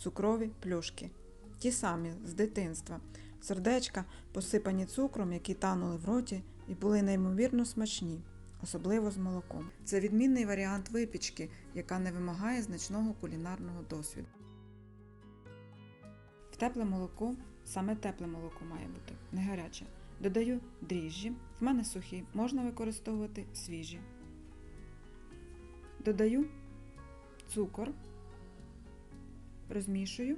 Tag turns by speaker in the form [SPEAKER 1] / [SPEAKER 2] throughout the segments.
[SPEAKER 1] цукрові плюшки. Ті самі з дитинства. Сердечка, посипані цукром, які танули в роті і були неймовірно смачні, особливо з молоком. Це відмінний варіант випічки, яка не вимагає значного кулінарного досвіду. В тепле молоко, саме тепле молоко має бути, не гаряче. Додаю дріжджі, в мене сухі, можна використовувати свіжі. Додаю цукор, розмішую.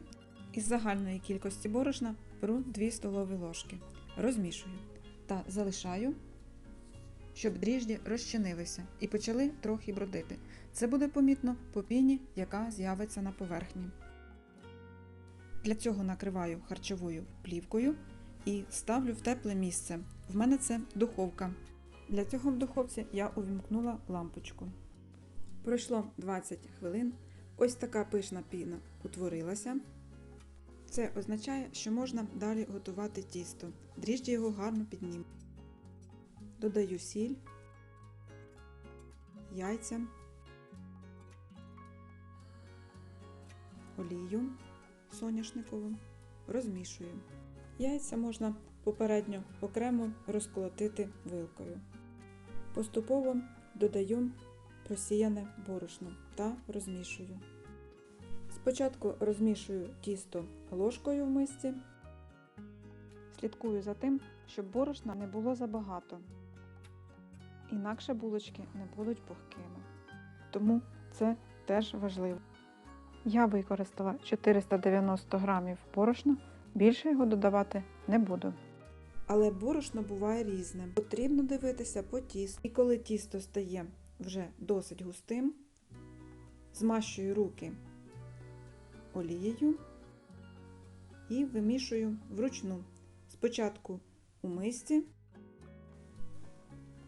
[SPEAKER 1] Із загальної кількості борошна беру 2 столові ложки, розмішую та залишаю, щоб дріжджі розчинилися і почали трохи бродити. Це буде помітно по піні, яка з'явиться на поверхні. Для цього накриваю харчовою плівкою і ставлю в тепле місце. В мене це духовка. Для цього в духовці я увімкнула лампочку. Пройшло 20 хвилин. Ось така пишна піна утворилася. Це означає, що можна далі готувати тісто. Дріжджі його гарно підніму. Додаю сіль, яйця, олію соняшникову, розмішую. Яйця можна попередньо окремо розколотити вилкою. Поступово додаю просіяне борошно та розмішую. Спочатку розмішую тісто ложкою в мисці. Слідкую за тим, щоб борошна не було забагато. Інакше булочки не будуть пухкими. Тому це теж важливо. Я використала 490 грамів борошна, більше його додавати не буду. Але борошно буває різне. Потрібно дивитися по тісту. І коли тісто стає вже досить густим, змащую руки олією і вимішую вручну. Спочатку у мисці,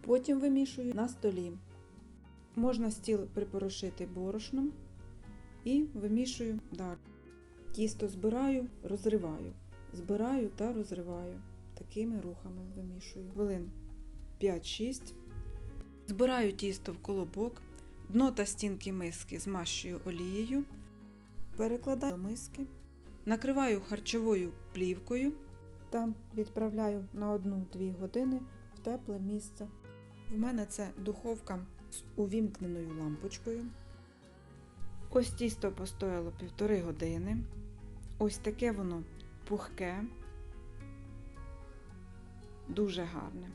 [SPEAKER 1] потім вимішую на столі. Можна стіл припорошити борошном і вимішую далі. Тісто збираю, розриваю, збираю та розриваю. Такими рухами вимішую. Хвилин 5-6. Збираю тісто в колобок, дно та стінки миски змащую олією, перекладаю до миски, накриваю харчовою плівкою та відправляю на 1-2 години в тепле місце. В мене це духовка з увімкненою лампочкою. Ось тісто постояло півтори години. Ось таке воно пухке, дуже гарне.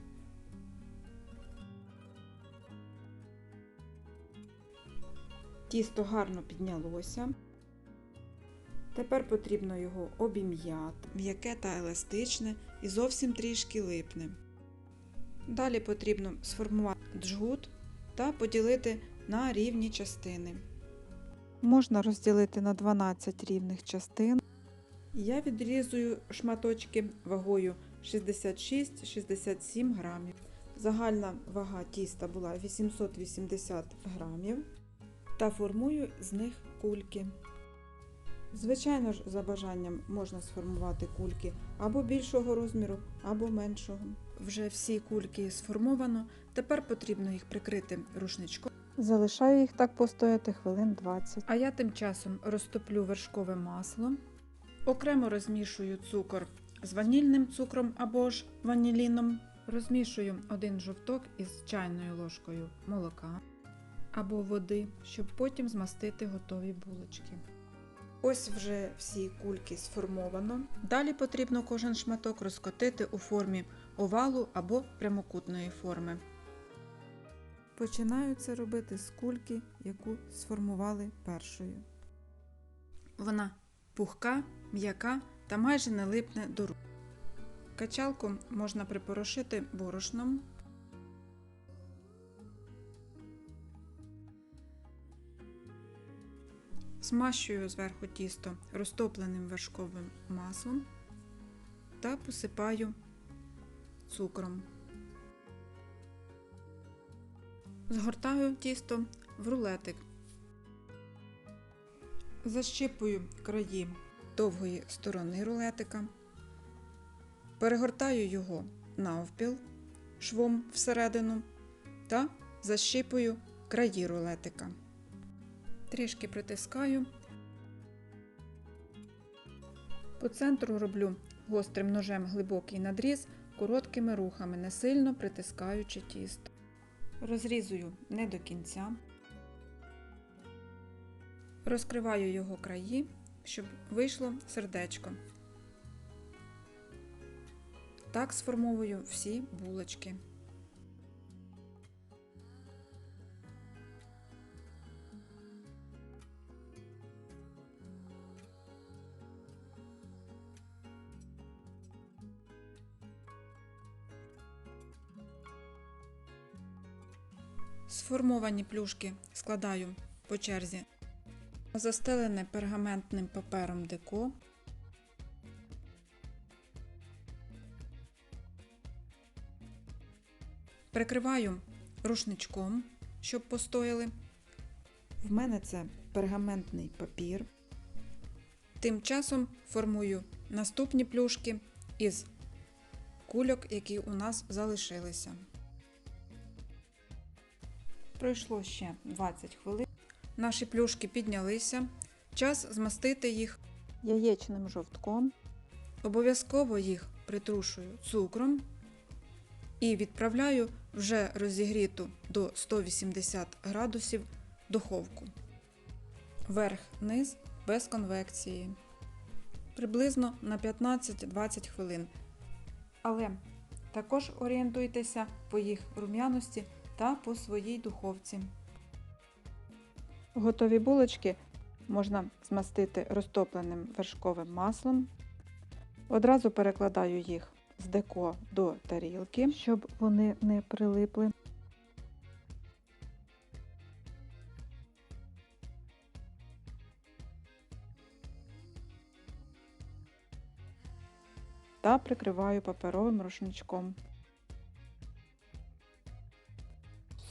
[SPEAKER 1] Тісто гарно піднялося. Тепер потрібно його обім'яти, м'яке та еластичне і зовсім трішки липне. Далі потрібно сформувати джгут та поділити на рівні частини. Можна розділити на 12 рівних частин. Я відрізую шматочки вагою 66-67 грамів. Загальна вага тіста була 880 грамів та формую з них кульки. Звичайно ж, за бажанням можна сформувати кульки або більшого розміру, або меншого. Вже всі кульки сформовано, тепер потрібно їх прикрити рушничком. Залишаю їх так постояти хвилин 20. А я тим часом розтоплю вершкове масло. Окремо розмішую цукор з ванільним цукром або ж ваніліном. Розмішую один жовток із чайною ложкою молока або води, щоб потім змастити готові булочки. Ось вже всі кульки сформовано. Далі потрібно кожен шматок розкотити у формі овалу або прямокутної форми. Починаю це робити з кульки, яку сформували першою. Вона пухка, м'яка та майже не липне до рук. Качалку можна припорошити борошном. Змащую зверху тісто розтопленим вершковим маслом та посипаю цукром. Згортаю тісто в рулетик. Защипую краї довгої сторони рулетика. Перегортаю його навпіл швом всередину та защипую краї рулетика. Трішки притискаю По центру роблю гострим ножем глибокий надріз короткими рухами, не сильно притискаючи тісто. Розрізую не до кінця. Розкриваю його краї, щоб вийшло сердечко. Так сформовую всі булочки. Сформовані плюшки складаю по черзі. Застелене пергаментним папером деко. Прикриваю рушничком, щоб постояли. В мене це пергаментний папір. Тим часом формую наступні плюшки із кульок, які у нас залишилися. Пройшло ще 20 хвилин. Наші плюшки піднялися. Час змастити їх яєчним жовтком. Обов'язково їх притрушую цукром і відправляю вже розігріту до 180 градусів духовку. Верх-низ без конвекції. Приблизно на 15-20 хвилин. Але також орієнтуйтеся по їх рум'яності та по своїй духовці. Готові булочки можна змастити розтопленим вершковим маслом. Одразу перекладаю їх з деко до тарілки, щоб вони не прилипли. Та прикриваю паперовим рушничком.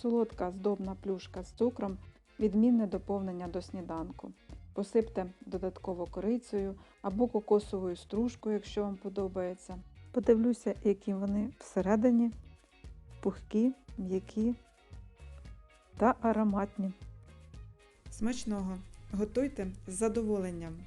[SPEAKER 1] Солодка здобна плюшка з цукром відмінне доповнення до сніданку. Посипте додатково корицею або кокосовою стружкою, якщо вам подобається. Подивлюся, які вони всередині, пухкі, м'які та ароматні. Смачного! Готуйте з задоволенням!